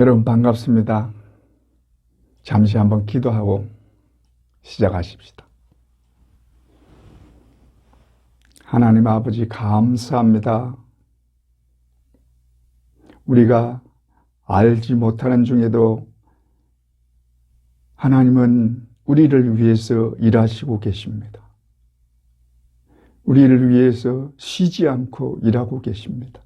여러분 반갑습니다. 잠시 한번 기도하고 시작하십시다. 하나님 아버지 감사합니다. 우리가 알지 못하는 중에도 하나님은 우리를 위해서 일하시고 계십니다. 우리를 위해서 쉬지 않고 일하고 계십니다.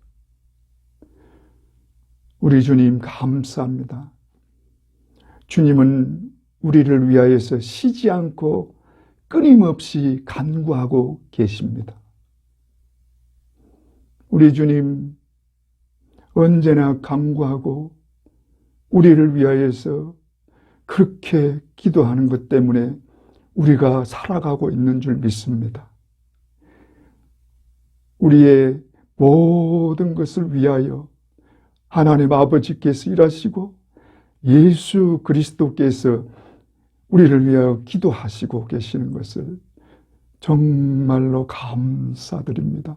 우리 주님 감사합니다. 주님은 우리를 위하여서 쉬지 않고 끊임없이 간구하고 계십니다. 우리 주님 언제나 간구하고 우리를 위하여서 그렇게 기도하는 것 때문에 우리가 살아가고 있는 줄 믿습니다. 우리의 모든 것을 위하여 하나님 아버지께서 일하시고 예수 그리스도께서 우리를 위하여 기도하시고 계시는 것을 정말로 감사드립니다.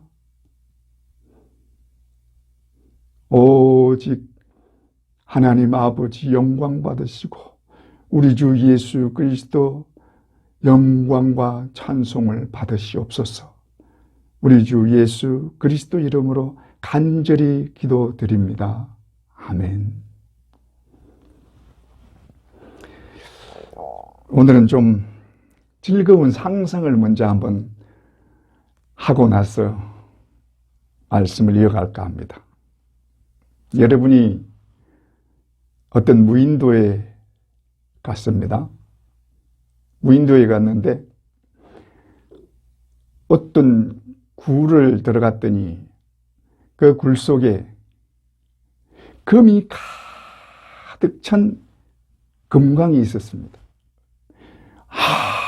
오직 하나님 아버지 영광 받으시고 우리 주 예수 그리스도 영광과 찬송을 받으시옵소서. 우리 주 예수 그리스도 이름으로 간절히 기도드립니다. 아멘. 오늘은 좀 즐거운 상상을 먼저 한번 하고 나서 말씀을 이어갈까 합니다. 여러분이 어떤 무인도에 갔습니다. 무인도에 갔는데 어떤 굴을 들어갔더니 그 굴 속에 금이 가득 찬 금광이 있었습니다.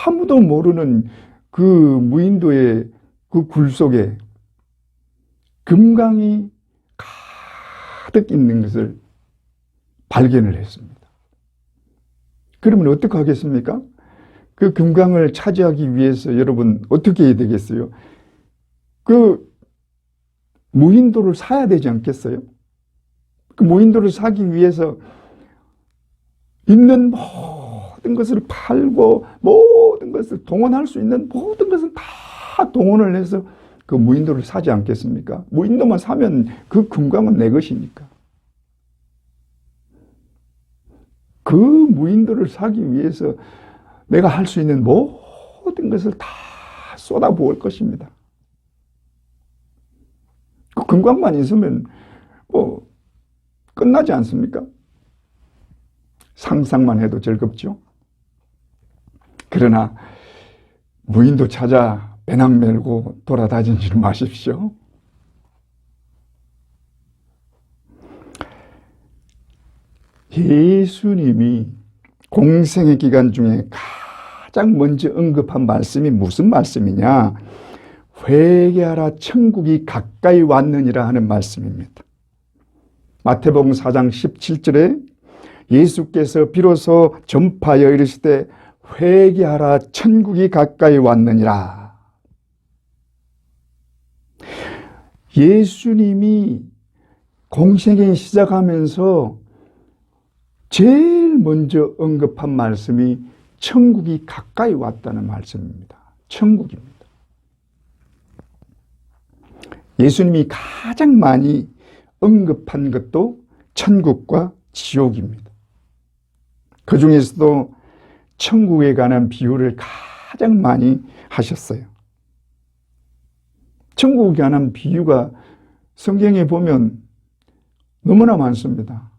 아무도 모르는 그 무인도의 그 굴 속에 금광이 가득 있는 것을 발견을 했습니다. 그러면 어떻게 하겠습니까? 그 금강을 차지하기 위해서 여러분 어떻게 해야 되겠어요? 그 무인도를 사야 되지 않겠어요? 그 무인도를 사기 위해서 있는 모든 것을 팔고 모든 것을 동원할 수 있는 모든 것을 다 동원을 해서 그 무인도를 사지 않겠습니까? 무인도만 사면 그 금강은 내 것이니까. 그 무인도를 사기 위해서 내가 할 수 있는 모든 것을 다 쏟아부을 것입니다. 그 금광만 있으면 뭐 끝나지 않습니까? 상상만 해도 즐겁죠. 그러나 무인도 찾아 배낭 메고 돌아다니지 마십시오. 예수님이 공생의 기간 중에 가장 먼저 언급한 말씀이 무슨 말씀이냐? 회개하라 천국이 가까이 왔느니라 하는 말씀입니다. 마태복음 4장 17절에 예수께서 비로소 전파하여 이르시되 회개하라 천국이 가까이 왔느니라. 예수님이 공생애 시작하면서 제일 먼저 언급한 말씀이 천국이 가까이 왔다는 말씀입니다. 천국입니다. 예수님이 가장 많이 언급한 것도 천국과 지옥입니다. 그 중에서도 천국에 관한 비유를 가장 많이 하셨어요. 천국에 관한 비유가 성경에 보면 너무나 많습니다.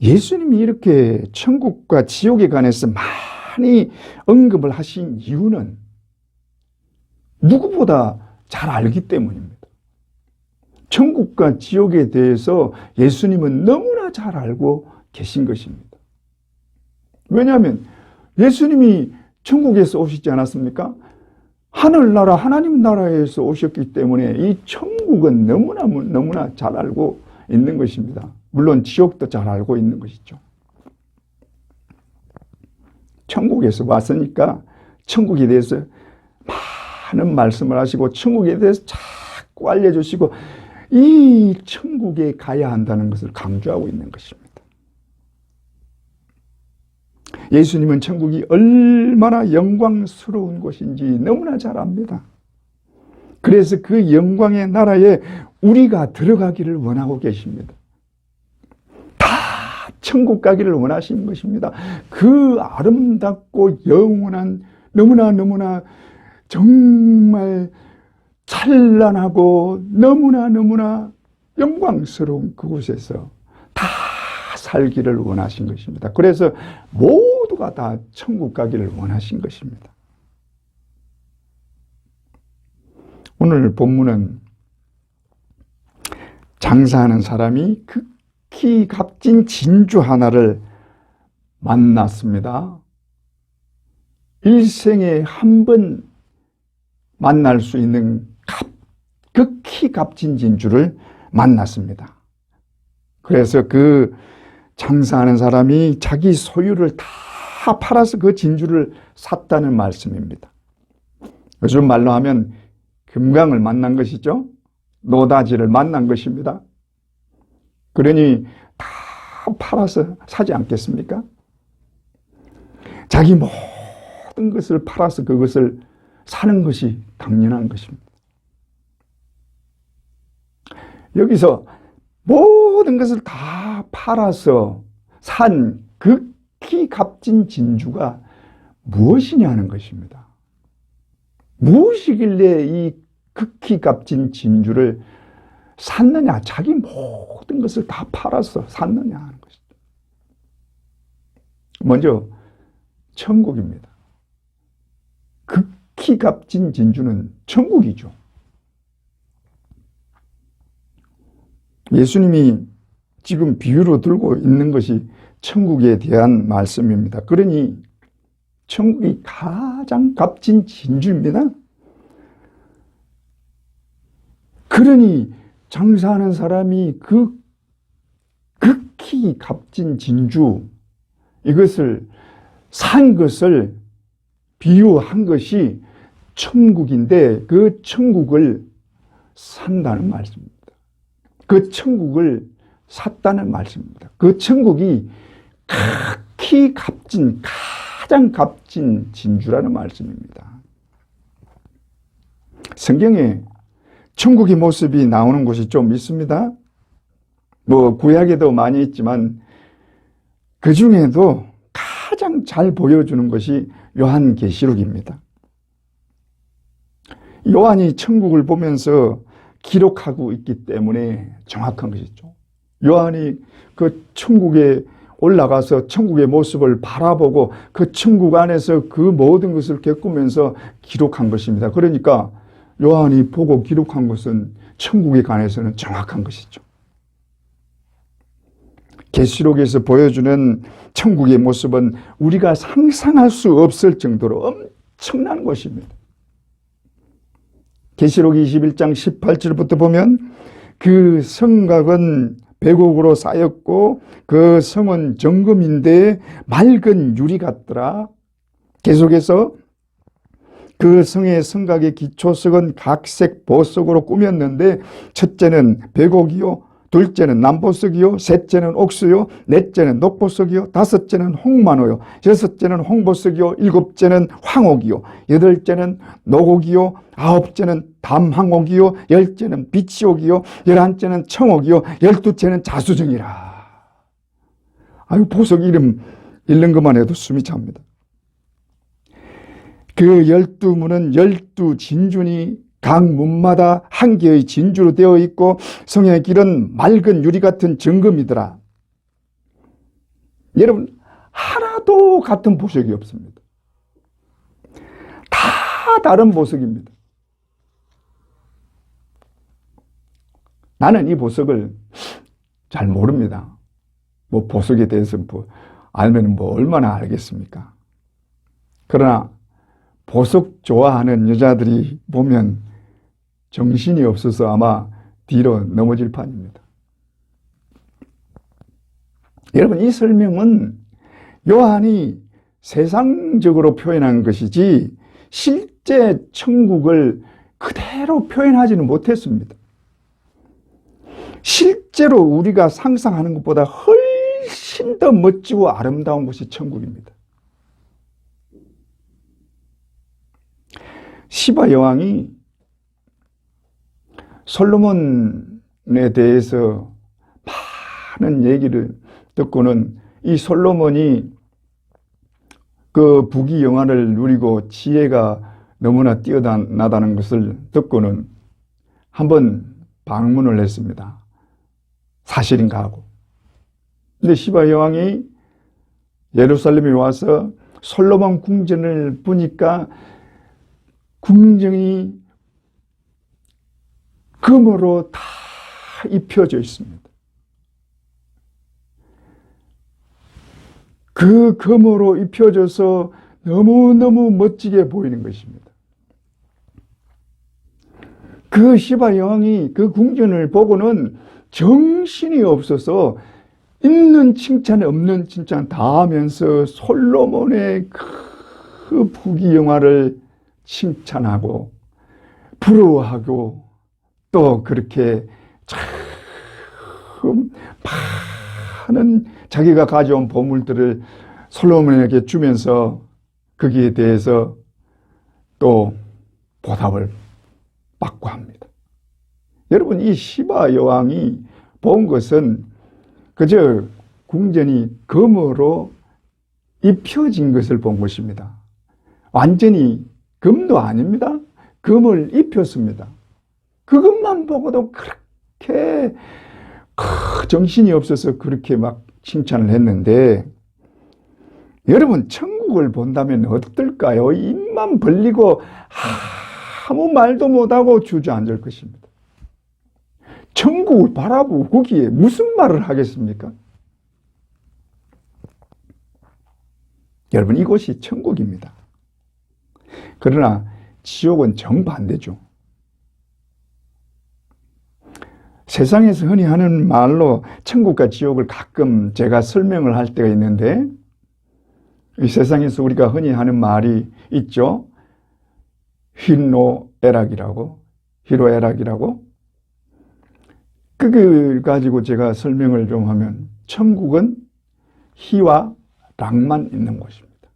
예수님이 이렇게 천국과 지옥에 관해서 많이 언급을 하신 이유는 누구보다 잘 알기 때문입니다. 천국과 지옥에 대해서 예수님은 너무나 잘 알고 계신 것입니다. 왜냐하면 예수님이 천국에서 오시지 않았습니까? 하늘나라, 하나님 나라에서 오셨기 때문에 이 천국은 너무나, 너무나 잘 알고 있는 것입니다. 물론 지옥도 잘 알고 있는 것이죠. 천국에서 왔으니까 천국에 대해서 많은 말씀을 하시고 천국에 대해서 자꾸 알려주시고 이 천국에 가야 한다는 것을 강조하고 있는 것입니다. 예수님은 천국이 얼마나 영광스러운 곳인지 너무나 잘 압니다. 그래서 그 영광의 나라에 우리가 들어가기를 원하고 계십니다. 다 천국 가기를 원하시는 것입니다. 그 아름답고 영원한 너무나 너무나 정말 찬란하고 너무나 너무나 영광스러운 그곳에서 다 살기를 원하신 것입니다. 그래서 모두가 다 천국 가기를 원하신 것입니다. 오늘 본문은 장사하는 사람이 극히 값진 진주 하나를 만났습니다. 일생에 한 번 만날 수 있는 값, 극히 값진 진주를 만났습니다. 그래서 그 장사하는 사람이 자기 소유를 다 팔아서 그 진주를 샀다는 말씀입니다. 요즘 말로 하면 금강을 만난 것이죠. 노다지를 만난 것입니다. 그러니 다 팔아서 사지 않겠습니까? 자기 모든 것을 팔아서 그것을 사는 것이 당연한 것입니다. 여기서 모든 것을 다 팔아서 산 극히 값진 진주가 무엇이냐 하는 것입니다. 무엇이길래 이 극히 값진 진주를 샀느냐? 자기 모든 것을 다 팔아서 샀느냐 하는 것이죠. 먼저 천국입니다. 극 히 값진 진주는 천국이죠. 예수님이 지금 비유로 들고 있는 것이 천국에 대한 말씀입니다. 그러니 천국이 가장 값진 진주입니다. 그러니 장사하는 사람이 그 극히 값진 진주 이것을 산 것을 비유한 것이 천국인데 그 천국을 산다는 말씀입니다. 그 천국을 샀다는 말씀입니다. 그 천국이 극히 값진 가장 값진 진주라는 말씀입니다. 성경에 천국의 모습이 나오는 곳이 좀 있습니다. 뭐 구약에도 많이 있지만 그 중에도 가장 잘 보여주는 것이 요한계시록입니다. 요한이 천국을 보면서 기록하고 있기 때문에 정확한 것이죠. 요한이 그 천국에 올라가서 천국의 모습을 바라보고 그 천국 안에서 그 모든 것을 겪으면서 기록한 것입니다. 그러니까 요한이 보고 기록한 것은 천국에 관해서는 정확한 것이죠. 계시록에서 보여주는 천국의 모습은 우리가 상상할 수 없을 정도로 엄청난 것입니다. 계시록 21장 18절부터 보면 그 성곽은 백옥으로 쌓였고 그 성은 정금인데 맑은 유리 같더라. 계속해서 그 성의 성곽의 기초석은 각색 보석으로 꾸몄는데 첫째는 백옥이요 둘째는 남보석이요, 셋째는 옥수요, 넷째는 녹보석이요, 다섯째는 홍만호요, 여섯째는 홍보석이요, 일곱째는 황옥이요, 여덟째는 노곡이요, 아홉째는 담항옥이요, 열째는 비치옥이요, 열한째는 청옥이요, 열두째는 자수정이라. 아유, 보석 이름 읽는 것만 해도 숨이 찹니다. 그 열두 문은 열두 진준이 각 문마다 한 개의 진주로 되어 있고 성의 길은 맑은 유리 같은 정금이더라. 여러분 하나도 같은 보석이 없습니다. 다 다른 보석입니다. 나는 이 보석을 잘 모릅니다. 뭐 보석에 대해서 뭐 알면 뭐 얼마나 알겠습니까? 그러나 보석 좋아하는 여자들이 보면 정신이 없어서 아마 뒤로 넘어질 판입니다. 여러분, 이 설명은 요한이 세상적으로 표현한 것이지 실제 천국을 그대로 표현하지는 못했습니다. 실제로 우리가 상상하는 것보다 훨씬 더 멋지고 아름다운 곳이 천국입니다. 시바 여왕이 솔로몬에 대해서 많은 얘기를 듣고는 이 솔로몬이 그 부귀 영화를 누리고 지혜가 너무나 뛰어나다는 것을 듣고는 한번 방문을 했습니다. 사실인가 하고. 근데 시바 여왕이 예루살렘에 와서 솔로몬 궁전을 보니까 궁정이 금으로 다 입혀져 있습니다. 그 금으로 입혀져서 너무너무 멋지게 보이는 것입니다. 그 시바 여왕이 그 궁전을 보고는 정신이 없어서 있는 칭찬 없는 칭찬 다 하면서 솔로몬의 그 부귀영화를 칭찬하고 부러워하고 또 그렇게 참 많은 자기가 가져온 보물들을 솔로몬에게 주면서 거기에 대해서 또 보답을 받고 합니다. 여러분 이 시바 여왕이 본 것은 그저 궁전이 금으로 입혀진 것을 본 것입니다. 완전히 금도 아닙니다. 금을 입혔습니다. 그것만 보고도 그렇게 정신이 없어서 그렇게 막 칭찬을 했는데 여러분 천국을 본다면 어떨까요? 입만 벌리고 아무 말도 못하고 주저앉을 것입니다. 천국을 바라보고 거기에 무슨 말을 하겠습니까? 여러분 이곳이 천국입니다. 그러나 지옥은 정반대죠. 세상에서 흔히 하는 말로 천국과 지옥을 가끔 제가 설명을 할 때가 있는데 이 세상에서 우리가 흔히 하는 말이 있죠. 휘노에락이라고 히로에락이라고 그걸 가지고 제가 설명을 좀 하면 천국은 희와 락만 있는 곳입니다.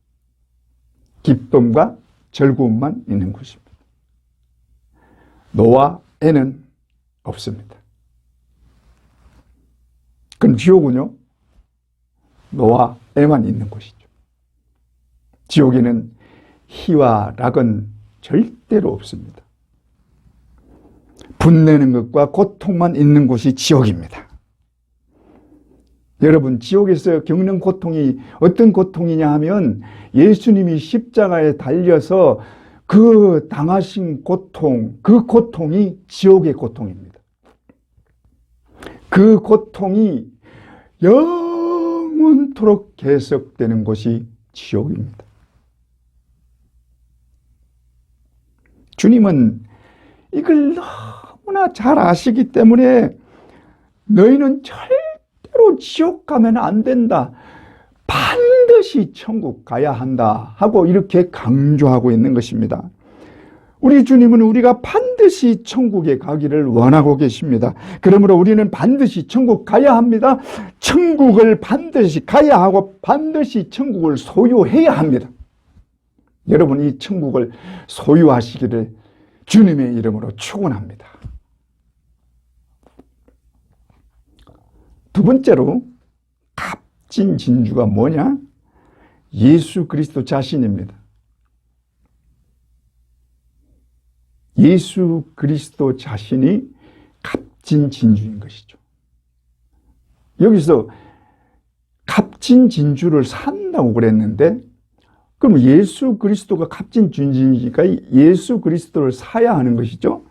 기쁨과 즐거움만 있는 곳입니다. 노와 애는 없습니다. 그럼 지옥은요? 노와 애만 있는 곳이죠. 지옥에는 희와 락은 절대로 없습니다. 분내는 것과 고통만 있는 곳이 지옥입니다. 여러분, 지옥에서 겪는 고통이 어떤 고통이냐 하면 예수님이 십자가에 달려서 그 당하신 고통, 그 고통이 지옥의 고통입니다. 그 고통이 영원토록 계속되는 곳이 지옥입니다. 주님은 이걸 너무나 잘 아시기 때문에 너희는 절대로 지옥 가면 안 된다. 반드시 천국 가야 한다. 하고 이렇게 강조하고 있는 것입니다. 우리 주님은 우리가 반드시 천국에 가기를 원하고 계십니다. 그러므로 우리는 반드시 천국 가야 합니다. 천국을 반드시 가야 하고 반드시 천국을 소유해야 합니다. 여러분 이 천국을 소유하시기를 주님의 이름으로 축원합니다. 두 번째로 값진 진주가 뭐냐? 예수 그리스도 자신입니다. 예수 그리스도 자신이 값진 진주인 것이죠. 여기서 값진 진주를 산다고 그랬는데 그럼 예수 그리스도가 값진 진주니까 예수 그리스도를 사야 하는 것이죠.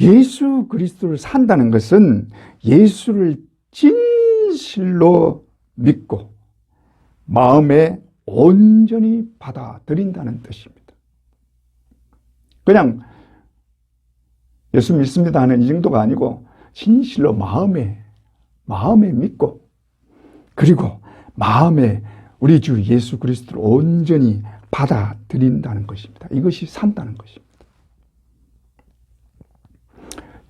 예수 그리스도를 산다는 것은 예수를 진실로 믿고 마음에 온전히 받아들인다는 뜻입니다. 그냥 예수 믿습니다 하는 이 정도가 아니고 진실로 마음에 마음에 믿고 그리고 마음에 우리 주 예수 그리스도를 온전히 받아들인다는 것입니다. 이것이 산다는 것입니다.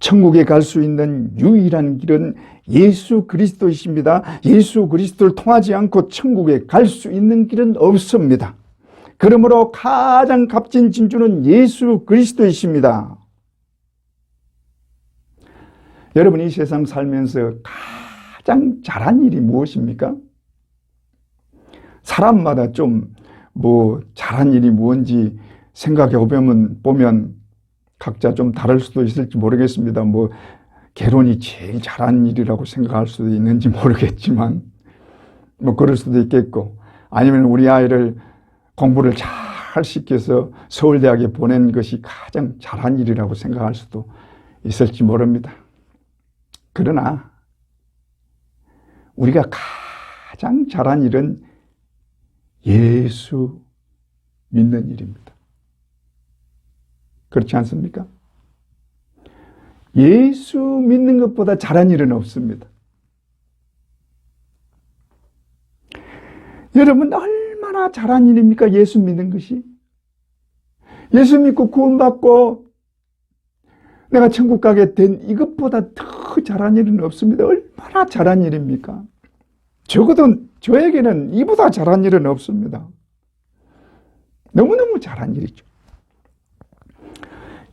천국에 갈 수 있는 유일한 길은 예수 그리스도이십니다. 예수 그리스도를 통하지 않고 천국에 갈 수 있는 길은 없습니다. 그러므로 가장 값진 진주는 예수 그리스도이십니다. 여러분 이 세상 살면서 가장 잘한 일이 무엇입니까? 사람마다 좀 뭐 잘한 일이 무엇인지 생각해 보면 보면 각자 좀 다를 수도 있을지 모르겠습니다. 뭐 개론이 제일 잘한 일이라고 생각할 수도 있는지 모르겠지만 뭐 그럴 수도 있겠고 아니면 우리 아이를 공부를 잘 시켜서 서울대학에 보낸 것이 가장 잘한 일이라고 생각할 수도 있을지 모릅니다. 그러나 우리가 가장 잘한 일은 예수 믿는 일입니다. 그렇지 않습니까? 예수 믿는 것보다 잘한 일은 없습니다. 여러분, 얼마나 잘한 일입니까? 예수 믿는 것이. 예수 믿고 구원받고 내가 천국 가게 된 이것보다 더 잘한 일은 없습니다. 얼마나 잘한 일입니까? 적어도 저에게는 이보다 잘한 일은 없습니다. 너무너무 잘한 일이죠.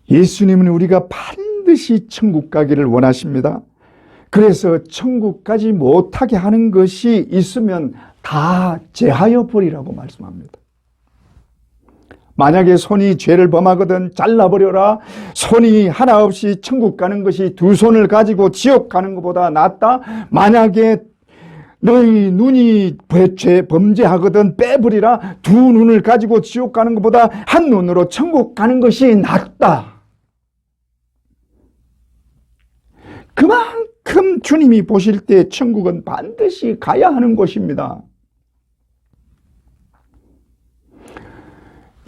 예수님은 우리가 반드시 천국 가기를 원하십니다. 그래서 천국 가지 못하게 하는 것이 있으면 다 제하여 버리라고 말씀합니다. 만약에 손이 죄를 범하거든 잘라버려라. 손이 하나 없이 천국 가는 것이 두 손을 가지고 지옥 가는 것보다 낫다. 만약에 너희 눈이 죄 범죄하거든 빼버리라. 두 눈을 가지고 지옥 가는 것보다 한 눈으로 천국 가는 것이 낫다. 그만큼 주님이 보실 때 천국은 반드시 가야 하는 곳입니다.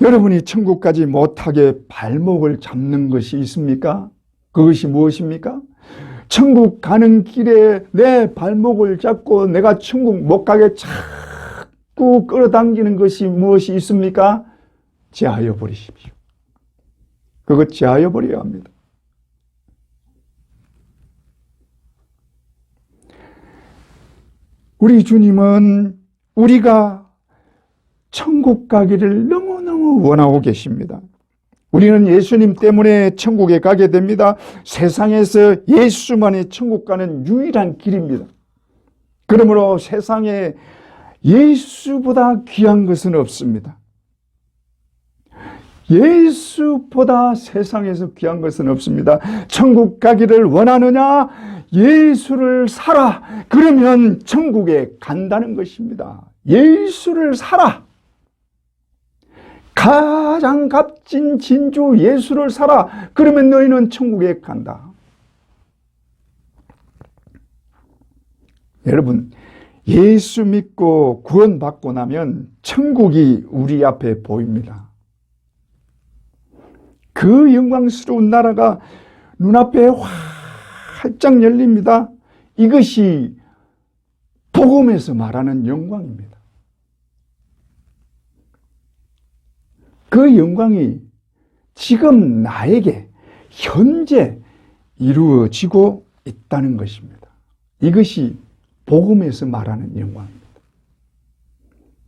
여러분이 천국까지 못하게 발목을 잡는 것이 있습니까? 그것이 무엇입니까? 천국 가는 길에 내 발목을 잡고 내가 천국 못 가게 자꾸 끌어당기는 것이 무엇이 있습니까? 제하여 버리십시오. 그것 제하여 버려야 합니다. 우리 주님은 우리가 천국 가기를 원하고 계십니다. 우리는 예수님 때문에 천국에 가게 됩니다. 세상에서 예수만이 천국 가는 유일한 길입니다. 그러므로 세상에 예수보다 귀한 것은 없습니다. 예수보다 세상에서 귀한 것은 없습니다. 천국 가기를 원하느냐? 예수를 살아. 그러면 천국에 간다는 것입니다. 예수를 살아. 가장 값진 진주 예수를 살아. 그러면 너희는 천국에 간다. 여러분, 예수 믿고 구원받고 나면 천국이 우리 앞에 보입니다. 그 영광스러운 나라가 눈앞에 활짝 열립니다. 이것이 복음에서 말하는 영광입니다. 그 영광이 지금 나에게 현재 이루어지고 있다는 것입니다. 이것이 복음에서 말하는 영광입니다.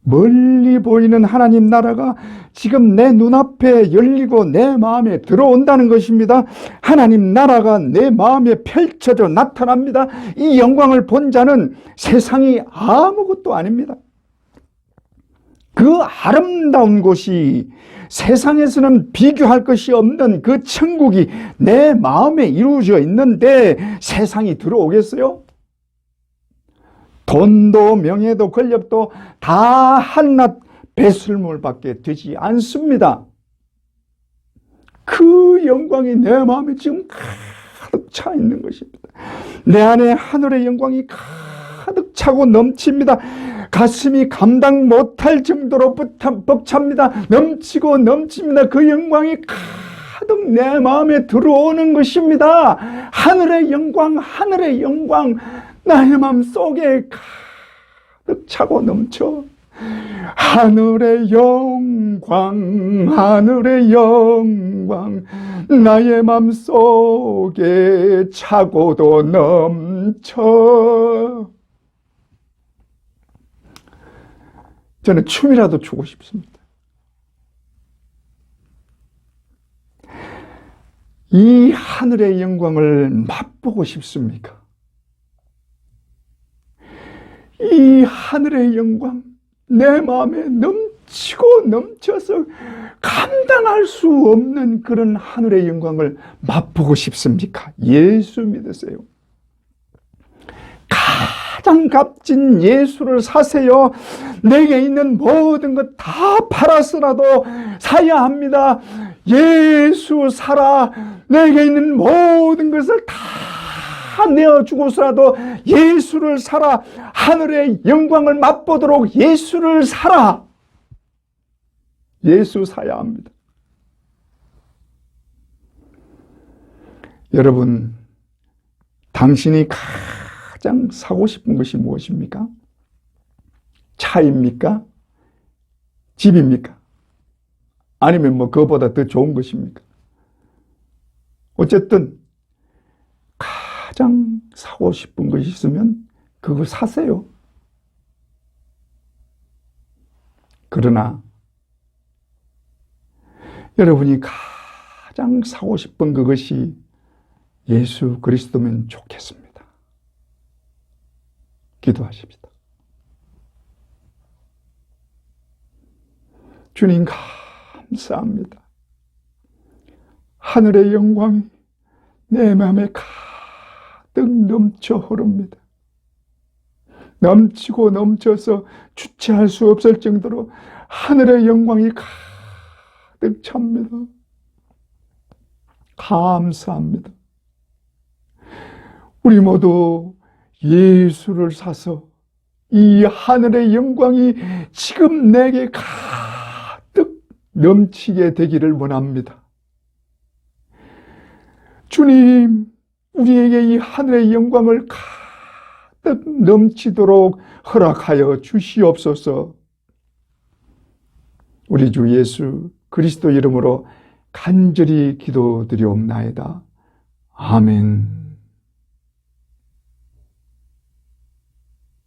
멀리 보이는 하나님 나라가 지금 내 눈앞에 열리고 내 마음에 들어온다는 것입니다. 하나님 나라가 내 마음에 펼쳐져 나타납니다. 이 영광을 본 자는 세상이 아무것도 아닙니다. 그 아름다운 곳이 세상에서는 비교할 것이 없는 그 천국이 내 마음에 이루어져 있는데 세상이 들어오겠어요? 돈도 명예도 권력도 다 한낱 배설물밖에 되지 않습니다. 그 영광이 내 마음에 지금 가득 차 있는 것입니다. 내 안에 하늘의 영광이 가득 차고 넘칩니다. 가슴이 감당 못할 정도로 벅찹니다. 넘치고 넘칩니다. 그 영광이 가득 내 마음에 들어오는 것입니다. 하늘의 영광, 하늘의 영광, 나의 마음 속에 가득 차고 넘쳐. 하늘의 영광, 하늘의 영광, 나의 맘 속에 차고도 넘쳐. 저는 춤이라도 추고 싶습니다. 이 하늘의 영광을 맛보고 싶습니까? 이 하늘의 영광, 내 마음에 넘치고 넘쳐서 감당할 수 없는 그런 하늘의 영광을 맛보고 싶습니까? 예수 믿으세요. 가장 값진 예수를 사세요. 내게 있는 모든 것 다 팔아서라도 사야 합니다. 예수 살아. 내게 있는 모든 것을 다 내어주고서라도 예수를 살아. 하늘의 영광을 맛보도록 예수를 살아. 예수 사야 합니다. 여러분, 당신이 가장 사고 싶은 것이 무엇입니까? 차입니까? 집입니까? 아니면 뭐 그거보다 더 좋은 것입니까? 어쨌든 가장 사고 싶은 것이 있으면 그거 사세요. 그러나 여러분이 가장 사고 싶은 그것이 예수 그리스도면 좋겠습니다. 기도하십시다. 주님 감사합니다. 하늘의 영광이 내 마음에 가득 넘쳐 흐릅니다. 넘치고 넘쳐서 주체할 수 없을 정도로 하늘의 영광이 가득 찹니다. 감사합니다. 우리 모두 예수를 사서 이 하늘의 영광이 지금 내게 가득 넘치게 되기를 원합니다. 주님, 우리에게 이 하늘의 영광을 가득 넘치도록 허락하여 주시옵소서. 우리 주 예수 그리스도 이름으로 간절히 기도드리옵나이다. 아멘.